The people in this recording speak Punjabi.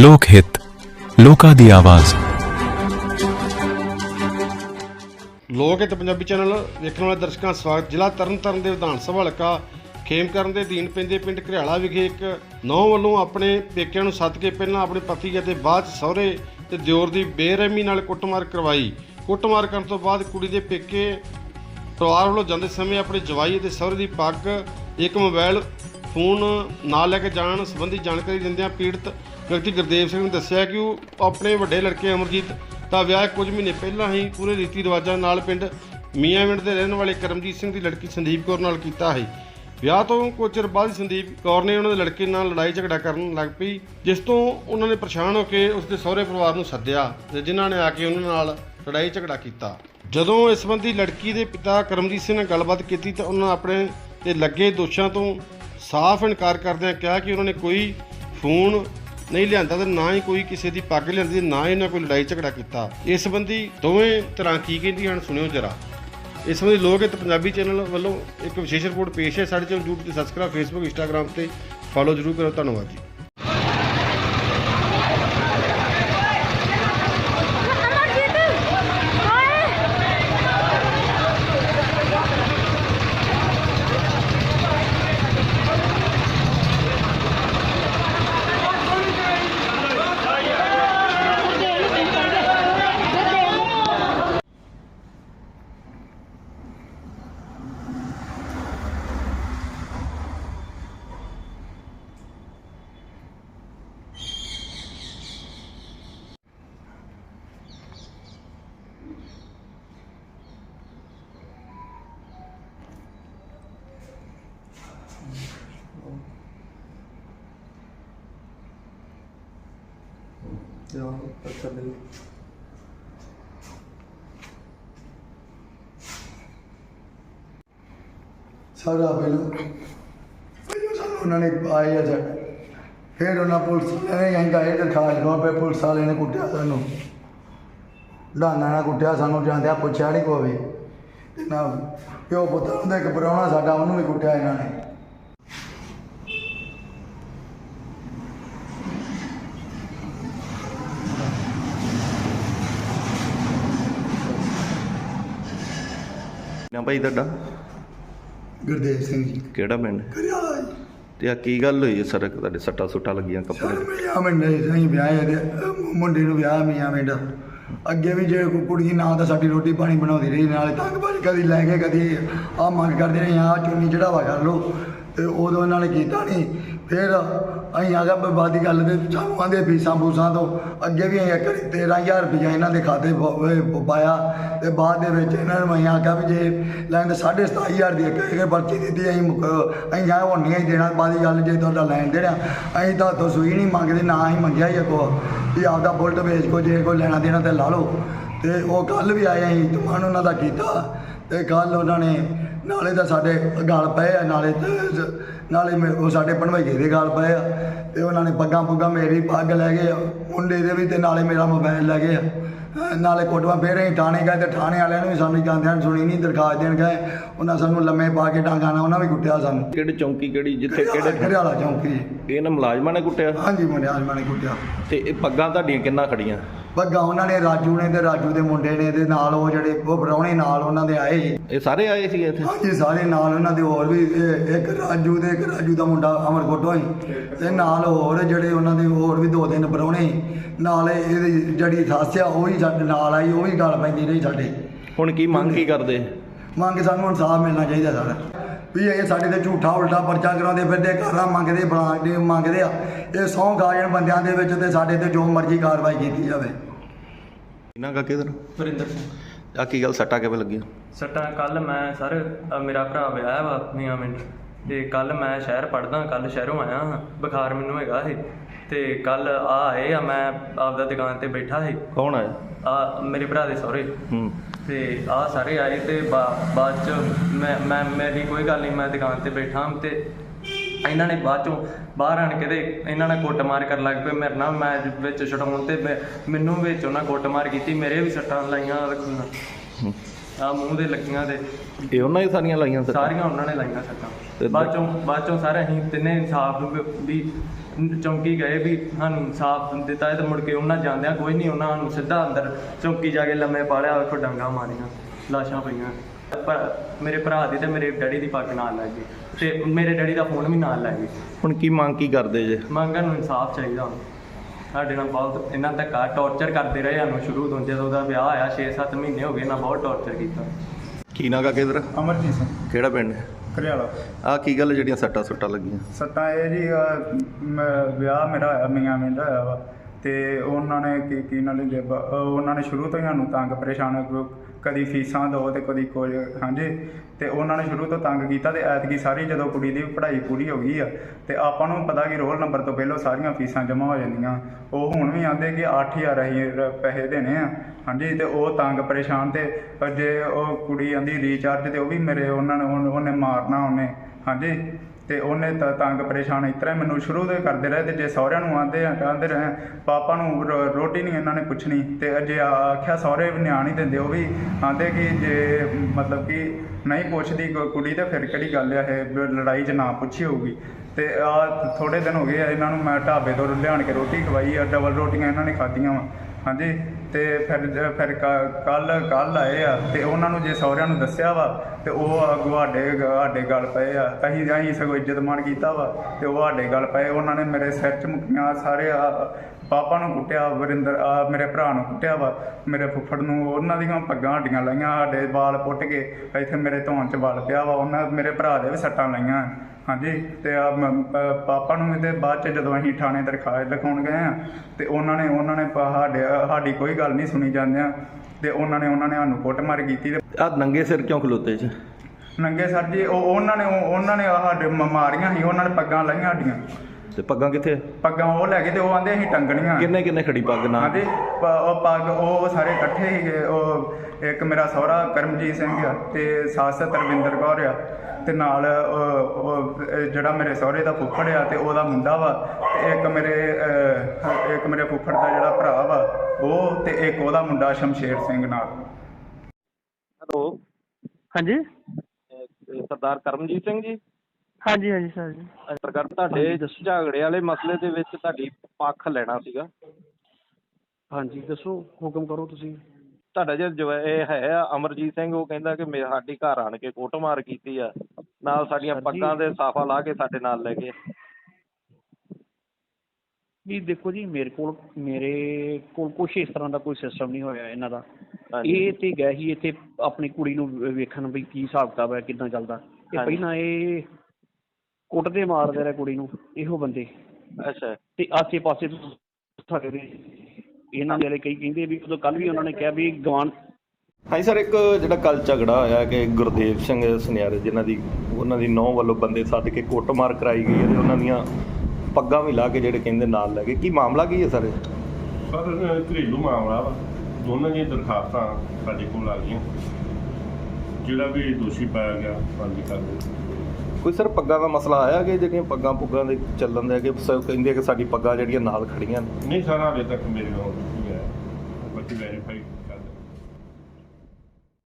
ਲੋਕ ਹਿੱਤ, ਲੋਕਾਂ ਦੀ ਆਵਾਜ਼। ਲੋਕ ਹਿੱਤ ਪੰਜਾਬੀ ਚੈਨਲ ਵੇਖਣ ਵਾਲੇ ਦਰਸ਼ਕਾਂ ਦਾ ਸਵਾਗਤ। ਜ਼ਿਲ੍ਹਾ ਤਰਨਤਾਰਨ ਦੇ ਵਿਧਾਨ ਸਭਾ ਹਲਕਾ ਖੇਮਕਰਨ ਦੇ ਅਧੀਨ ਪੈਂਦੇ ਪਿੰਡ ਘਰਿਆਲਾ ਵਿਖੇ ਇੱਕ ਨੌ ਵੱਲੋਂ ਆਪਣੇ ਪੇਕਿਆਂ ਨੂੰ ਸੱਦ ਕੇ ਪਹਿਲਾਂ ਆਪਣੇ ਪਤੀ ਅਤੇ ਬਾਅਦ 'ਚ ਸਹੁਰੇ ਤੇ ਦਿਓਰ ਦੀ ਬੇਰਹਿਮੀ ਨਾਲ ਕੁੱਟਮਾਰ ਕਰਵਾਈ। ਕੁੱਟਮਾਰ ਕਰਨ ਤੋਂ ਬਾਅਦ ਕੁੜੀ ਦੇ ਪੇਕੇ ਪਰਿਵਾਰ ਵੱਲੋਂ ਜਾਂਦੇ ਸਮੇਂ ਆਪਣੇ ਜਵਾਈ ਅਤੇ ਸਹੁਰੇ ਦੀ ਪੱਗ, ਇੱਕ ਮੋਬਾਈਲ ਫੋਨ ਨਾਲ ਲੈ ਕੇ ਜਾਣ ਸੰਬੰਧੀ ਜਾਣਕਾਰੀ ਦਿੰਦਿਆਂ ਪੀੜਤ ਵਿਅਕਤੀ ਗੁਰਦੇਵ ਸਿੰਘ ਨੇ ਦੱਸਿਆ ਕਿ ਉਹ ਆਪਣੇ ਵੱਡੇ ਲੜਕੇ ਅਮਰਜੀਤ ਦਾ ਵਿਆਹ ਕੁਝ ਮਹੀਨੇ ਪਹਿਲਾਂ ਹੀ ਪੂਰੇ ਰੀਤੀ ਰਿਵਾਜਾਂ ਨਾਲ ਪਿੰਡ ਮੀਆਂਵਿੰਡ ਦੇ ਰਹਿਣ ਵਾਲੇ ਕਰਮਜੀਤ ਸਿੰਘ ਦੀ ਲੜਕੀ ਸੰਦੀਪ ਕੌਰ ਨਾਲ ਕੀਤਾ ਹੈ ਵਿਆਹ ਤੋਂ ਕੁਝ ਚਿਰ ਬਾਅਦ ਸੰਦੀਪ ਕੌਰ ਨੇ ਉਹਨਾਂ ਦੇ ਲੜਕੇ ਨਾਲ ਲੜਾਈ ਝਗੜਾ ਕਰਨ ਲੱਗ ਪਈ, ਜਿਸ ਤੋਂ ਉਹਨਾਂ ਨੇ ਪਰੇਸ਼ਾਨ ਹੋ ਕੇ ਉਸ ਦੇ ਸਹੁਰੇ ਪਰਿਵਾਰ ਨੂੰ ਸੱਦਿਆ ਤੇ ਜਿਨ੍ਹਾਂ ਨੇ ਆ ਕੇ ਉਹਨਾਂ ਨਾਲ ਲੜਾਈ ਝਗੜਾ ਕੀਤਾ। ਜਦੋਂ ਇਸ ਸੰਬੰਧੀ ਲੜਕੀ ਦੇ ਪਿਤਾ ਕਰਮਜੀਤ ਸਿੰਘ ਨਾਲ ਗੱਲਬਾਤ ਕੀਤੀ ਤਾਂ ਉਹਨਾਂ ਆਪਣੇ ਤੇ ਲੱਗੇ ਦੋਸ਼ਾਂ ਤੋਂ ਸਾਫ਼ ਇਨਕਾਰ ਕਰਦਿਆਂ ਕਿਹਾ ਕਿ ਉਹਨਾਂ ਨੇ ਕੋਈ ਫੋਨ ਨਹੀਂ ਲਿਆਂਦਾ ਤੇ ਨਾ ਹੀ ਕੋਈ ਕਿਸੇ ਦੀ ਪੱਗ ਲਿਆਂਦੀ ਤੇ ਨਾ ਹੀ ਇਹਨਾਂ ਕੋਈ ਲੜਾਈ ਝਗੜਾ ਕੀਤਾ। ਇਸ ਸੰਬੰਧੀ ਦੋਵੇਂ ਤਰ੍ਹਾਂ ਕੀ ਕਹਿੰਦੀਆਂ ਹਨ ਸੁਣਿਓ ਜਰਾ। ਇਸ ਸੰਬੰਧੀ ਲੋਕ ਹਿੱਤ ਪੰਜਾਬੀ ਚੈਨਲ ਵੱਲੋਂ ਇੱਕ ਵਿਸ਼ੇਸ਼ ਰਿਪੋਰਟ ਪੇਸ਼ ਹੈ। ਸਾਡੇ ਚੈਨਲ YouTube ਤੇ ਸਬਸਕ੍ਰਾਈਬ Facebook, Instagram ਤੇ ਫੋਲੋ ਜ਼ਰੂਰ ਕਰੋ। ਧੰਨਵਾਦ ਜੀ। ਸਾਰਾ ਪਹਿਲੋਂ ਪਹਿਲੋਂ ਸਾਨੂੰ ਉਹਨਾਂ ਨੇ ਆਏ ਆ ਸਾਡੇ ਫਿਰ ਉਹਨਾਂ ਪੁਲਿਸ ਨੇ ਅਸੀਂ ਤਾਂ ਇਹ ਦਰਖਾਸਤ ਲਗਾਉਣ ਪਏ ਪੁਲਿਸ ਵਾਲੇ ਨੇ ਕੁੱਟਿਆ ਸਾਨੂੰ। ਡਾਨਾ ਨਾਲ ਕੁੱਟਿਆ ਸਾਨੂੰ ਜਾਂਦਿਆਂ ਪੁੱਛਿਆ ਨਹੀਂ ਕੋਵੇ ਤੇ ਨਾ ਪਿਓ ਪੁੱਤਰ ਹੁੰਦਾ ਇੱਕ ਪ੍ਰਾਹੁਣਾ ਸਾਡਾ ਉਹਨੂੰ ਵੀ ਕੁੱਟਿਆ ਇਹਨਾਂ ਨੇ। ਨਾ ਭਾਈ ਤੁਹਾਡਾ? ਗੁਰਦੇਵ ਸਿੰਘ ਜੀ। ਕਿਹੜਾ ਪਿੰਡ? ਕਰਿਆਲਾ ਜੀ। ਤੇ ਆ ਕੀ ਗੱਲ ਹੋਈ ਹੈ ਸੜਕ ਤੁਹਾਡੇ ਸੱਟਾ ਸੁੱਟਾਂ ਲੱਗੀਆਂ ਕੱਪੜੇ? ਸਰ ਸਹੀ ਵਿਆਹ ਮੁੰਡੇ ਨੂੰ ਵਿਆਹ ਮੀਆਂ ਮਿੰਡਾ ਅੱਗੇ ਵੀ ਜੇ ਕੋਈ ਕੁੜੀ ਨਾ ਤਾਂ ਸਾਡੀ ਰੋਟੀ ਪਾਣੀ ਬਣਾਉਂਦੀ ਰਹੀ, ਨਾਲੇ ਤੰਗ ਕਦੀ ਲੈ ਕੇ, ਕਦੀ ਆ ਮੰਗ ਕਰਦੇ ਰਹੇ ਆ ਚੁੰਨੀ ਚੜਾਵਾ ਕਰ ਲੋ ਤੇ ਉਦੋਂ ਇਹਨਾਂ ਨੇ ਕੀਤਾ ਨਹੀਂ। ਫਿਰ ਅਸੀਂ ਆ ਗਿਆ ਬਾਦੀ ਗੱਲ ਦੇ ਸਾਨੂੰ ਆਂਦੇ ਫੀਸਾਂ ਫੂਸਾਂ ਤੋਂ। ਅੱਗੇ ਵੀ ਅਸੀਂ ਇੱਕ ਵਾਰੀ 13000 ਰੁਪਇਆ ਇਹਨਾਂ ਦੇ ਖਾਤੇ ਪਾਇਆ। ਤੇ ਬਾਅਦ ਦੇ ਵਿੱਚ ਇਹਨਾਂ ਨੂੰ ਅਸੀਂ ਆਖਿਆ ਵੀ ਜੇ ਲੈਣ 27500 ਦੀ ਇੱਕ ਇੱਕ ਪਰਚੀ ਦਿੱਤੀ, ਅਸੀਂ ਅਸੀਂ ਜਾਂ ਹੁਣ ਨਹੀਂ ਅਸੀਂ ਦੇਣਾ ਬਾਦੀ ਗੱਲ ਜੇ ਤੁਹਾਡਾ ਲੈਣ ਦੇਣਾ, ਅਸੀਂ ਤਾਂ ਤੋਂ ਸੂਈ ਨਹੀਂ ਮੰਗਦੇ, ਨਾ ਹੀ ਮੰਗਿਆ ਹੀ ਕੋ ਵੀ ਆਪਦਾ ਬੁਲਟ ਵੇਚ ਕੋ ਜੇ ਕੋਈ ਲੈਣਾ ਦੇਣਾ ਤੇ ਲਾ ਲਓ। ਤੇ ਉਹ ਕੱਲ ਵੀ ਆਏ ਅਸੀਂ ਤੁਮਾਨ ਉਹਨਾਂ ਦਾ ਕੀਤਾ। ਤੇ ਕੱਲ ਉਹਨਾਂ ਨੇ ਨਾਲੇ ਤਾਂ ਸਾਡੇ ਗਾਲ ਪਏ ਆ ਨਾਲੇ ਤੇ ਨਾਲੇ ਮੇ- ਉਹ ਸਾਡੇ ਭਣਵਈਏ ਦੇ ਗਾਲ ਪਏ ਆ। ਤੇ ਉਹਨਾਂ ਨੇ ਪੱਗਾਂ ਪੁੱਗਾਂ ਮੇਰੀ ਪੱਗ ਲੈ ਗਏ ਆ, ਮੁੰਡੇ ਦੇ ਵੀ ਤੇ ਨਾਲੇ ਮੇਰਾ ਮੋਬਾਈਲ ਲੈ ਗਏ ਆ। ਨਾਲੇ ਕੋਟਵਾ ਫੇਰ ਅਸੀਂ ਥਾਣੇ ਗਏ ਤੇ ਥਾਣੇ ਵਾਲਿਆਂ ਨੂੰ ਵੀ ਸਾਨੂੰ ਜਾਂਦਿਆਂ ਨੂੰ ਸੁਣੀ ਨਹੀਂ ਦਰਖਾਸਤ ਦੇਣ ਗਏ। ਉਹਨਾਂ ਸਾਨੂੰ ਲੰਮੇ ਪਾ ਕੇ ਡਾਂਗਾਂ ਨਾਲ ਉਹਨਾਂ ਵੀ ਕੁੱਟਿਆ ਸਾਨੂੰ। ਕਿਹੜੀ ਚੌਂਕੀ ਕਿਹੜੀ ਜਿੱਥੇ ਕਿਹੜੇ? ਘਰਿਆਲਾ ਚੌਂਕੀ। ਇਹ ਨਾ ਮੁਲਾਜ਼ਮਾਂ ਨੇ ਕੁੱਟਿਆ? ਹਾਂਜੀ ਮੁੰਡਿਆਂ ਨੇ ਕੁੱਟਿਆ। ਤੇ ਇਹ ਪੱਗਾਂ ਤੁਹਾਡੀਆਂ ਕਿੰਨਾ ਖੜੀਆਂ? ਪੱਗਾਂ ਉਹਨਾਂ ਨੇ ਰਾਜੂ ਨੇ ਤੇ ਰਾਜੂ ਦੇ ਮੁੰਡੇ ਨੇ ਤੇ ਨਾਲ ਉਹ ਜਿਹੜੇ ਉਹ ਪ੍ਰਾਹੁਣੇ ਨਾਲ ਉਹਨਾਂ ਦੇ ਆਏ। ਇਹ ਸਾਰੇ ਆਏ ਸੀ ਇੱਥੇ? ਹਾਂਜੀ ਸਾਰੇ ਨਾਲ ਉਹਨਾਂ ਦੇ ਹੋਰ ਵੀ ਇਹ ਇੱਕ ਰਾਜੂ ਦੇ ਇੱਕ ਰਾਜੂ ਦਾ ਮੁੰਡਾ ਅਮਰਕੋਟੋਂ ਹੀ ਤੇ ਨਾਲ ਹੋਰ ਜਿਹੜੇ ਉਹਨਾਂ ਦੇ ਹੋਰ ਵੀ ਦੋ ਤਿੰਨ ਪ੍ਰਾਹੁਣੇ। ਨਾਲ ਇਹਦੀ ਜਿਹੜੀ ਸੱਸ ਆ ਉਹ ਵੀ ਸਾਡੇ ਨਾਲ ਆਈ ਉਹ ਵੀ ਗੱਲ ਪੈਂਦੀ ਰਹੀ ਸਾਡੇ। ਹੁਣ ਕੀ ਮੰਗ ਕੀ ਕਰਦੇ? ਮੰਗ ਸਾਨੂੰ ਇਨਸਾਫ ਮਿਲਣਾ ਚਾਹੀਦਾ ਸਾਰਾ। ਵੀ ਇਹ ਸਾਡੇ ਤੇ ਝੂਠਾ ਉਲਟਾ ਪਰਚਾ ਕਰਾਉਂਦੇ ਫਿਰਦੇ ਘਰਾਂ ਮੰਗਦੇ ਬਲਾਂਡੇ ਮੰਗਦੇ ਆ। ਇਹ ਸੌਂ ਖਾ ਜਾਣ ਬੰਦਿਆਂ ਦੇ ਵਿੱਚ ਤੇ ਸਾਡੇ ਤੇ ਜੋ ਮਰਜ਼ੀ ਕਾਰਵਾਈ ਕੀਤੀ ਜਾਵੇ। ਇਹਨਾਂ ਕਾ ਕਿਧਰ ਵਰਿੰਦਰ ਸਿੰਘ। ਆ ਕੀ ਗੱਲ ਸੱਟਾਂ ਕਿਵੇਂ ਲੱਗੀਆਂ? ਸੱਟਾਂ ਕੱਲ ਮੈਂ ਸਰ ਅ, ਮੇਰਾ ਭਰਾ ਵਿਆਹ ਵਾ ਮੀਆਂ ਮਿੰਟ। ਤੇ ਕੱਲ ਮੈਂ ਸ਼ਹਿਰ ਪੜਦਾ ਕੱਲ ਸ਼ਹਿਰੋਂ ਆਇਆ ਹਾਂ ਬੁਖਾਰ ਮੈਨੂੰ ਹੈਗਾ ਸੀ ਤੇ ਕੱਲ ਆ ਆਏ ਆ ਮੈਂ ਆਪਦਾ ਦੁਕਾਨ ਤੇ ਬੈਠਾ ਸੀ। ਕੌਣ ਆਇਆ ਆ ਮੇਰੇ ਭਰਾ ਦੇ ਸਹੁਰੇ। ਹੂੰ। ਤੇ ਆ ਸਾਰੇ ਆਏ ਤੇ ਬਾ- ਬਾਅਦ ਚ ਮੈਂ ਮੈਂ ਮੇਰੀ ਕੋਈ ਗੱਲ ਨਹੀਂ ਮੈਂ ਦੁਕਾਨ ਤੇ ਬੈਠਾ ਹਾਂ ਤੇ ਇਹਨਾਂ ਨੇ ਬਾਅਦ ਚੋਂ ਬਾਹਰ ਆਣ ਕੇ ਤੇ ਇਹਨਾਂ ਨੇ ਕੁੱਟਮਾਰ ਕਰਨ ਲੱਗ ਪਏ ਮੇਰੇ ਨਾਲ ਮੈਂ ਵਿੱਚ ਛਡਾਉਣ ਤੇ ਮੈਂ- ਮੈਨੂੰ ਵਿੱਚ ਉਹਨਾਂ ਕੁੱਟਮਾਰ ਕੀਤੀ ਮੇਰੇ ਵੀ ਸੱਟਾਂ ਲਾਈਆਂ ਰੱਖੀਆਂ। ਹੂੰ। ਆ ਮੂੰਹ ਦੇ ਲੱਗੀਆਂ ਤੇ ਇਹ ਉਹਨਾਂ ਹੀ ਸਾਰੀਆਂ ਲਾਈਆਂ ਸਰ ਸਾਰੀਆਂ ਉਹਨਾਂ ਨੇ ਲਾਈਆਂ ਸੱਟਾਂ। ਤੇ ਬਾਅਦ ਚੋਂ ਬਾਅਦ ਚੋਂ ਸਾਰੇ ਅਸੀਂ ਤਿੰਨੇ ਇਨਸਾਫ ਵੀ ਚੌਂਕੀ ਗਏ ਵੀ ਸਾਨੂੰ ਇਨਸਾਫ ਦਿੱਤਾ ਤੇ ਮੁੜ ਕੇ ਉਹਨਾਂ ਜਾਂਦਿਆਂ ਕੋਈ ਨਹੀਂ ਉਹਨਾਂ ਨੂੰ ਸਿੱਧਾ ਅੰਦਰ ਚੌਂਕੀ ਜਾ ਕੇ ਲੰਮੇ ਪਾਲਿਆ ਵੇਖੋ ਡੰਗਾ ਮਾਰੀਆਂ ਲਾਸ਼ਾਂ ਪਈਆਂ। ਪਰ ਮੇਰੇ ਭਰਾ ਦੀ ਤੇ ਮੇਰੇ ਡੈਡੀ ਦੀ ਪੱਗ ਨਾਲ ਲੱਗ ਗਈ ਤੇ ਮੇਰੇ ਡੈਡੀ ਦਾ ਫੋਨ ਵੀ ਨਾਲ ਲੱਗ ਗਿਆ। ਹੁਣ ਕੀ ਮੰਗ ਕੀ ਕਰਦੇ ਜੇ? ਮੰਗਾਂ ਨੂੰ ਇਨਸਾਫ ਚਾਹੀਦਾ। ਹੁਣ ਸਾਡੇ ਨਾਲ ਬਹੁਤ ਇਹਨਾਂ ਧੱਕਾ ਟੌਰਚਰ ਕਰਦੇ ਰਹੇ ਸਾਨੂੰ ਸ਼ੁਰੂ ਤੋਂ ਜਦੋਂ ਦਾ ਵਿਆਹ ਆਇਆ 6-7 ਮਹੀਨੇ ਹੋ ਗਏ ਨਾ ਬਹੁਤ ਟੌਰਚਰ ਕੀਤਾ। ਕੀ ਨਾ ਕਾ ਕਿਧਰ ਅਮਰਜੀਤ ਸਿੰਘ। ਕਿਹੜਾ ਪਿੰਡ ਹੈ? ਘਰਿਆਲਾ ਆ ਕੀ ਗੱਲ ਜਿਹੜੀਆਂ ਸੱਟਾਂ ਸੁੱਟਾਂ ਲੱਗੀਆਂ? ਸੱਟਾਂ ਇਹ ਜੀ ਅਹ, ਮ- ਵਿਆਹ ਮੇਰਾ ਹੋਇਆ ਮੀਆਂ ਦਾ ਹੋਇਆ ਵਾ। ਤੇ ਉਹਨਾਂ ਨੇ ਕੀ ਕੀ ਨਾਲ ਹੀ ਬ- ਅਹ, ਉਹਨਾਂ ਨੇ ਸ਼ੁਰੂ ਤੋਂ ਹੀ ਸਾਨੂੰ ਤੰਗ ਪਰੇਸ਼ਾਨ ਕ- ਕਦੀ ਫੀਸਾਂ ਦੋ ਤੇ ਕਦੀ ਕੁਝ, ਹਾਂਜੀ। ਤੇ ਉਹਨਾਂ ਨੇ ਸ਼ੁਰੂ ਤੋਂ ਤੰਗ ਕੀਤਾ ਤੇ ਐਤਕੀ ਸਾਰੀ ਜਦੋਂ ਕੁੜੀ ਦੀ ਪੜ੍ਹਾਈ ਪੂਰੀ ਹੋ ਗਈ ਆ, ਤੇ ਆਪਾਂ ਨੂੰ ਪਤਾ ਕਿ ਰੋਲ ਨੰਬਰ ਤੋਂ ਪਹਿਲਾਂ ਸਾਰੀਆਂ ਫੀਸਾਂ ਜਮ੍ਹਾਂ ਹੋ ਜਾਂਦੀਆਂ। ਉਹ ਹੁਣ ਵੀ ਆਂਦੇ ਕਿ 8000 ਅਸੀਂ ਰ- ਪੈਸੇ ਦੇਣੇ ਆ, ਹਾਂਜੀ। ਤੇ ਉਹ ਤੰਗ ਪਰੇਸ਼ਾਨ ਤੇ ਪਰ ਜੇ ਉਹ ਕੁੜੀ ਆਂਦੀ ਰੀਚਾਰਜ ਤੇ ਉਹ ਵੀ ਮੇਰੇ ਉਹਨਾਂ ਨੇ, ਉਹਨੇ- ਉਹਨੇ ਮਾਰਨਾ ਉਹਨੇ, ਹਾਂਜੀ। ਤੇ ਉਹਨੇ ਤਾਂ, ਤੰਗ ਪਰੇਸ਼ਾਨ ਇਸ ਤਰ੍ਹਾਂ ਹੀ ਮੈਨੂੰ ਸ਼ੁਰੂ ਤੋਂ ਹੀ ਕਰਦੇ ਰਹੇ ਤੇ ਜੇ ਸਹੁਰਿਆਂ ਨੂੰ ਆਂਦੇ ਆ, ਆਂਦੇ ਰਹੇ, ਪਾਪਾ ਨੂੰ ਰੋ- ਰੋਟੀ ਨਹੀਂ ਇਹਨਾਂ ਨੇ ਪੁੱਛਣੀ ਤੇ ਜੇ ਆਖਿਆ ਸਹੁਰੇ ਵੀ ਨਿਆਣ ਹੀ ਦਿੰਦੇ, ਉਹ ਵੀ ਆਂਦੇ ਕਿ ਜੇ ਮਤਲਬ ਕਿ ਨਹੀਂ ਪੁੱਛਦੀ ਕੋ- ਕੁੜੀ ਤੇ ਫਿਰ ਕਿਹੜੀ ਗੱਲ ਆ, ਇਹ ਵੀ ਲੜਾਈ 'ਚ ਨਾ ਪੁੱਛੀ ਹੋਊਗੀ। ਤੇ ਆ ਥੋੜੇ ਦਿਨ ਹੋ ਗਏ ਆ, ਇਹਨਾਂ ਨੂੰ ਮੈਂ ਢਾਬੇ ਤੋਂ ਲਿਆਣ ਕੇ ਰੋਟੀ ਖਵਾਈ ਆ, ਡਬਲ ਰੋਟੀਆਂ ਇਹਨਾਂ ਨੇ ਖਾਧੀਆਂ ਵਾ। ਹਾਂਜੀ? ਤੇ ਫਿਰ ਜ- ਫਿਰ ਕੱਲ ਕੱਲ ਆਏ ਆ ਤੇ ਉਹਨਾਂ ਨੂੰ ਜੇ ਸਹੁਰਿਆਂ ਨੂੰ ਦੱਸਿਆ ਵਾ ਤੇ ਉਹ ਅੱਗੋਂ ਸਾਡੇ ਸਾਡੇ ਗੱਲ ਪਏ ਆ। ਅਸੀਂ ਅਸੀਂ ਸਗੋਂ ਇੱਜ਼ਤ ਮਾਣ ਕੀਤਾ ਵਾ ਤੇ ਉਹ ਸਾਡੇ ਗੱਲ ਪਏ। ਉਹਨਾਂ ਨੇ ਮੇਰੇ ਸਿਰ 'ਚ ਮੁੱਕੀਆਂ, ਸਾਰੇ ਆ ਪਾਪਾ ਨੂੰ ਕੁੱਟਿਆ, ਵਰਿੰਦਰ, ਆ ਮੇਰੇ ਭਰਾ ਨੂੰ ਕੁੱਟਿਆ ਵਾ, ਮੇਰੇ ਫੁੱਫੜ ਨੂੰ, ਉਹਨਾਂ ਦੀਆਂ ਪੱਗਾਂ ਹੱਡੀਆਂ ਲਾਈਆਂ, ਸਾਡੇ ਵਾਲ ਪੁੱਟ ਕੇ ਇੱਥੇ ਮੇਰੇ ਧੌਣ 'ਚ ਵਾਲ ਪਿਆ ਵਾ। ਉਹਨਾਂ, ਮੇਰੇ ਭਰਾ ਦੇ ਵੀ ਸੱਟਾਂ ਲਾਈਆਂ। ਹਾਂਜੀ ਤੇ ਆ ਪਾਪਾ ਨੂੰ ਵੀ ਤੇ ਬਾਅਦ ਚ ਜਦੋਂ ਅਸੀਂ ਥਾਣੇ ਦਰਖਾਸਤ ਲਿਖਾਉਣ ਗਏ ਆ ਤੇ ਉਹਨਾਂ ਨੇ ਉਹਨਾਂ ਨੇ ਪਾ- ਸਾਡੇ ਸਾਡੀ ਕੋਈ ਗੱਲ ਨਹੀਂ ਸੁਣੀ ਜਾਂਦਿਆਂ ਤੇ ਉਹਨਾਂ ਨੇ ਉਹਨਾਂ ਨੇ ਸਾਨੂੰ ਕੁੱਟਮਾਰ ਕੀਤੀ ਤੇ ਆ ਨੰਗੇ ਸਿਰ ਕਿਉਂ ਖਲੋਤੇ ਜੀ? ਨੰਗੇ ਸਰ ਜੀ ਉਹ ਉਹਨਾਂ ਨੇ ਉਹ- ਉਹਨਾਂ ਨੇ ਆਹ ਸਾਡੇ ਮ- ਮਾਰੀਆਂ ਸੀ ਉਹਨਾਂ ਨੇ ਪੱਗਾਂ ਲਾਈਆਂ ਸਾਡੀਆਂ। ਤੇ ਪੱਗਾਂ ਕਿੱਥੇ ਪੱਗਾਂ ਉਹ ਲੈ ਕੇ ਤੇ ਉਹ ਆਂਦੇ ਅਸੀਂ ਟੰਗਣੀਆਂ। ਕਿੰਨੇ ਕਿੰਨੇ ਖੜੀ ਪੱਗ ਨਾਲ? ਹਾਂਜੀ ਪ- ਉਹ ਪੱਗ ਉਹ ਸਾਰੇ ਇਕੱਠੇ ਸੀਗੇ ਉਹ ਇੱਕ ਮੇਰਾ ਸਹੁਰਾ ਕਰਮਜੀਤ ਸਿੰਘ ਆ ਤੇ ਸੱਸ ਤਰਵਿੰਦਰ ਕੌਰ ਆ ਤੇ ਨਾਲ ਉਹ- ਜਿਹੜਾ ਮੇਰੇ ਸਹੁਰੇ ਦਾ ਫੁੱਫੜ ਆ ਤੇ ਉਹਦਾ ਮੁੰਡਾ ਵਾ ਤੇ ਇੱਕ ਮੇਰੇ ਅਹ, ਇੱਕ ਮੇਰੇ ਫੁੱਫੜ ਦਾ ਜਿਹੜਾ ਭਰਾ ਵਾ ਉਹ ਤੇ ਇੱਕ ਉਹਦਾ ਮੁੰਡਾ ਸ਼ਮਸ਼ੇਰ ਸਿੰਘ ਨਾਲ। ਹੈਲੋ। ਹਾਂਜੀ। ਸਰਦਾਰ ਕਰਮਜੀਤ ਸਿੰਘ ਜੀ? ਹਾਂਜੀ ਹਾਂਜੀ ਸਰ ਜੀ। ਸਰਕਾਰ ਤੁਹਾਡੇ ਝਗੜੇ ਵਾਲੇ ਮਸਲੇ ਦੇ ਵਿੱਚ ਤੁਹਾਡੀ ਪੱਖ ਲੈਣਾ ਸੀਗਾ। ਹਾਂਜੀ ਦੱਸੋ ਹੁਕਮ ਕਰੋ ਤੁਸੀਂ। ਤੁਹਾਡਾ ਜਿਹੜਾ ਜੋ ਇਹ ਹੈ ਆ, ਅਮਰਜੀਤ ਸਿੰਘ ਉਹ ਕਹਿੰਦਾ ਕਿ ਮੇਰੇ ਸਾਡੀ ਘਰ ਆਣ ਕੇ ਕੁੱਟਮਾਰ ਕੀਤੀ ਆ। ਨਾਲ ਸਾਡੀਆਂ ਸਰ ਜੀ। ਪੱਗਾਂ ਦੇ ਸਾਫਾ ਲਾ ਕੇ ਸਾਡੇ ਨਾਲ ਲੈ ਗਏ। ਵੀ ਦੇਖੋ ਜੀ ਮੇਰੇ ਕੋਲ ਮੇਰੇ ਕੋਲ ਕੁਛ ਇਸ ਤਰ੍ਹਾਂ ਦਾ ਕੋਈ ਸਿਸਟਮ ਨਹੀਂ ਹੋਇਆ ਇਹਨਾਂ ਦਾ। ਹਾਂਜੀ। ਇਹ ਤੇ ਗਏ ਸੀ ਇੱਥੇ ਆਪਣੀ ਕੁੜੀ ਨੂੰ ਵੇ- ਵੇਖਣ ਵੀ ਕੀ ਹਿਸਾਬ ਕਿਤਾਬ ਹੈ ਕਿਦਾਂ ਚੱਲਦਾ। ਹਾਂਜੀ। ਪਹਿਲਾਂ ਇਹ ਕੁੱਟਦੇ ਮਾਰਦੇ ਰਹੇ ਕੁੜੀ ਨੂੰ ਇਹੋ ਬੰਦੇ। ਅੱਛਾ। ਤੇ ਆਸੇ ਪਾਸੇ ਤੋਂ ਸਾਡੇ ਦੇ ਇਹਨਾਂ ਦੇ ਵਾਲੇ ਕਈ ਕਹਿੰਦੇ ਵੀ ਉਦੋਂ ਕੱਲ ਵੀ ਉਹਨਾਂ ਨੇ ਕਿਹਾ ਵੀ ਗਵਾਨ ਹਾਂਜੀ ਸਰ ਇੱਕ ਜਿਹੜਾ ਕੱਲ ਝਗੜਾ ਹੋਇਆ ਕਿ ਗੁਰਦੇਵ ਸਿੰਘ ਸੁਨਿਆਰੇ ਜਿਨ੍ਹਾਂ ਦੀ ਉਹਨਾਂ ਦੀ ਨੌ ਵੱਲੋਂ ਬੰਦੇ ਸੱਦ ਕੇ ਕੁੱਟਮਾਰ ਕਰਾਈ ਗਈ ਹੈ ਤੇ ਉਹਨਾਂ ਦੀਆਂ ਪੱਗਾਂ ਵੀ ਲਾ ਕੇ ਜਿਹੜੇ ਕਹਿੰਦੇ ਨਾਲ ਲੈ ਗਏ। ਕੀ ਮਾਮਲਾ ਕੀ ਹੈ ਸਰ ਇਹ? ਸਰ ਇਹ ਘਰੇਲੂ ਮਾਮਲਾ ਵਾ। ਦੋਨਾਂ ਦੀਆਂ ਦਰਖਾਸਤਾਂ ਸਾਡੇ ਕੋਲ ਆ ਗਈਆਂ। ਜਿਹੜਾ ਵੀ ਦੋਸ਼ੀ ਪਾਇਆ ਗਿਆ ਬੰਦੀ ਕਰ ਕੋਈ ਸਰ ਪੱਗਾਂ ਦਾ ਮਸਲਾ ਆਇਆ ਕਿ ਜਿਹੜੀਆਂ ਪੱਗਾਂ ਪੁੱਗਾਂ ਦੇ ਚੱਲਣ ਦੇ ਕਿ ਸਭ ਕਹਿੰਦੇ ਕਿ ਸਾਡੀ ਪੱਗਾਂ ਜਿਹੜੀਆਂ ਨਾਲ ਖੜੀਆਂ ਨੇ? ਨਹੀਂ ਸਾਰਾ ਹਾਲੇ ਤੱਕ ਮੇਰੇ ਨਾਲ ਨਹੀਂ ਆਇਆ ਬਾਕੀ ਵੈਰੀਫਾਈ